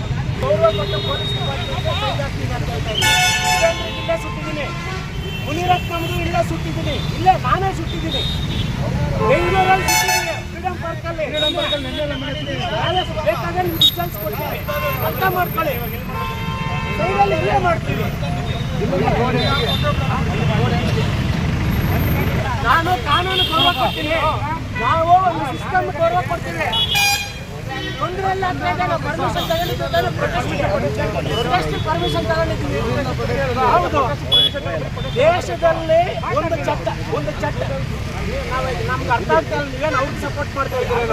Police ಇಲಾಖೆಗೆ ಕೈಗಾಗ್ತೀನಿ ಅಂತ ಹೇಳ್ತಾ ಇದ್ದೀನಿ. ಸುರೇಂದ್ರಗೆ ಇಲ್ಲೇ ಸುಟ್ಟಿದ್ದೀನಿ ಮುನಿರತ್ನಮ್ದು ಇಲ್ಲೇ ಸುಟ್ಟಿದ್ದೀನಿ ಇಲ್ಲೇ ನಾನೇ ಸುಟ್ಟಿದ್ದೀನಿ ಬೆಂಗಳೂರಲ್ಲಿ ಸುಟ್ಟಿದ್ದೀನಿ ಫ್ರೀಡಂ ಪಾರ್ಕಲ್ಲಿ. ನಾಳೆ ಬೇಕಾದ್ರೆ ನಿಮ್ಗೆ ರಿಸಲ್ಟ್ಸ್ ಕೊಡ್ತೀನಿ. ಅರ್ಥ ಮಾಡ್ಕೊಳ್ಳಿ. ಕೈಯಲ್ಲಿ ಇಲ್ಲೇ ಮಾಡ್ತೀವಿ. ನಾನು ಕಾನೂನು ಗೌರವ ಕೊಡ್ತೀನಿ. ನಾವು ಒಂದು ಸಿಸ್ಟಮ್ ಗೌರವ ಕೊಡ್ತೀವಿ. ತೊಂದರೆ ಇಲ್ಲ ಅಂತ ಹೇಳಿದ್ರೆ ಪರ್ಮಿಷನ್ ತಗೊಂಡಿದ್ದು ಪ್ರೊಟೆಸ್ಟ್ ಪರ್ಮಿಷನ್ ತಗೊಂಡಿದ್ದೀವಿ. ಹೌದು. ದೇಶದಲ್ಲಿ ಒಂದು ಚಟ್ಟ ಒಂದು ಚಟ್ಟ. ನಾವು ನಮ್ಗೆ ಅರ್ಥ ಆಗ್ತಾ ನೀವೇನು ಅವ್ರಿಗೆ ಸಪೋರ್ಟ್ ಮಾಡ್ತಾ ಇದ್ದೀವಿ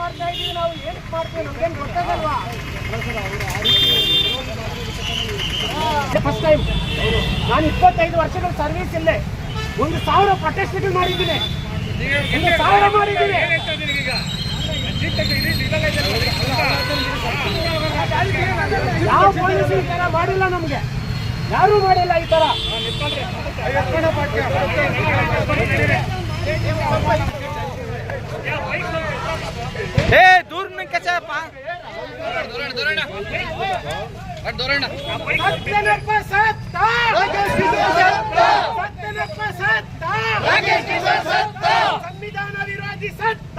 ಮಾಡ್ತಾ ಇದೀವಿ ನಾವು? ಏನಕ್ಕೆ ಮಾಡ್ತೀವಿ? ನಮ್ಗೇನು ಗೊತ್ತಾಗಲ್ವಾ? ಫಸ್ಟ್ ಟೈಮ್ ನಾನು ಇಪ್ಪತ್ತೈದು ವರ್ಷಗಳ ಸರ್ವಿಸ್ ಇಲ್ಲೇ. ಒಂದು ಸಾವಿರ ಪ್ರೊಟೆಸ್ಟ್ ಮಾಡಿದ್ದೀನಿ. ಒಂದು ಸಾವಿರ ಮಾಡಿದ್ದೀನಿ. ಯಾವ ಪೊಲೀಸ್ ಈ ತರ ಮಾಡಿಲ್ಲ ನಮ್ಗೆ? ಯಾರು ಮಾಡಿಲ್ಲ ಈ ತರ. ಏ ದೂರ ಕಚಪ್ಪ ಸತ್ಯನಪ್ಪ ಸತ್ತ. ಸತ್ಯನಪ್ಪ ಸತ್ತ. ಸಂವಿಧಾನ ವಿರೋಧಿ ಸತ್ತ.